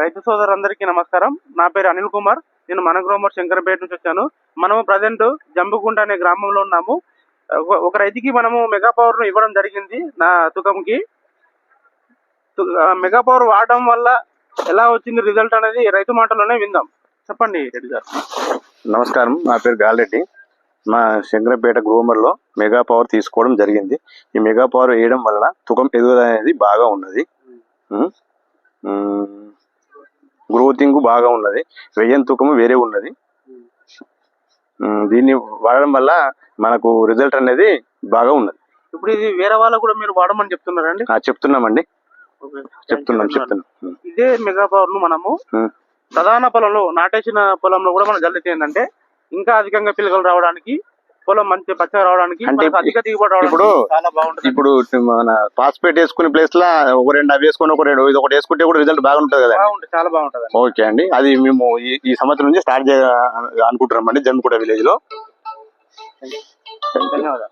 రైతు సోదరులందరికీ నమస్కారం. నా పేరు అనిల్ కుమార్. నేను మన గ్రోమర్ శంకరపేట నుంచి వచ్చాను. మనము ప్రజెంట్ జంబుకుంట అనే గ్రామంలో ఉన్నాము. ఒక- రైతుకి మనము మెగా పవర్ను ఇవ్వడం జరిగింది నా తుకంకి. మెగా పవర్ వాడడం వల్ల ఎలా వచ్చింది రిజల్ట్ అనేది రైతు మాటలోనే విందాం. చెప్పండి రెడ్డి గారు. నమస్కారం. నా పేరు గాలిరెడ్డి. మా శంకరపేట గ్రూమర్లో మెగా పవర్ తీసుకోవడం జరిగింది. ఈ మెగా పవర్ వేయడం వలన తుకం ఎదుగుదల అనేది బాగా ఉన్నది. గ్రోతింగ్ బాగా ఉన్నది వెయ్యని తూకము వేరే ఉన్నది. దీన్ని వాడడం వల్ల మనకు రిజల్ట్ అనేది బాగా ఉన్నది. ఇప్పుడు ఇది వేరే వాళ్ళకు కూడా మీరు వాడమని చెప్తున్నారండి? చెప్తున్నామండి. చెప్తున్నాం చెప్తున్నాం. ఇదే మెగా పవర్ను మనము. ప్రధాన పొలంలో నాటేసిన పొలంలో కూడా మనం జల్లితే ఏంటంటే ఇంకా అధికంగా పిల్లలు రావడానికి పొలం మంచి పచ్చగా రావడానికి అంటే మనకు అధిక దిగుబడి రావడానికి ఇప్పుడు- చాలా బాగుంటుంది. ఇప్పుడు మన పాస్పేట్ వేసుకునే ప్లేస్ లా ఒక రెండు అవి వేసుకొని ఒక రెండు ఇది ఒకటి వేసుకుంటే కూడా రిజల్ట్ బాగుంటుంది కదా బాగుంటుంది చాలా బాగుంటుంది ఓకే అండి. అది మేము ఈ ఈ సంవత్సరం నుంచి స్టార్ట్ చేయ అనుకుంటున్నాం అండి జమ్మికూట విలేజ్లో. ధన్యవాదాలు.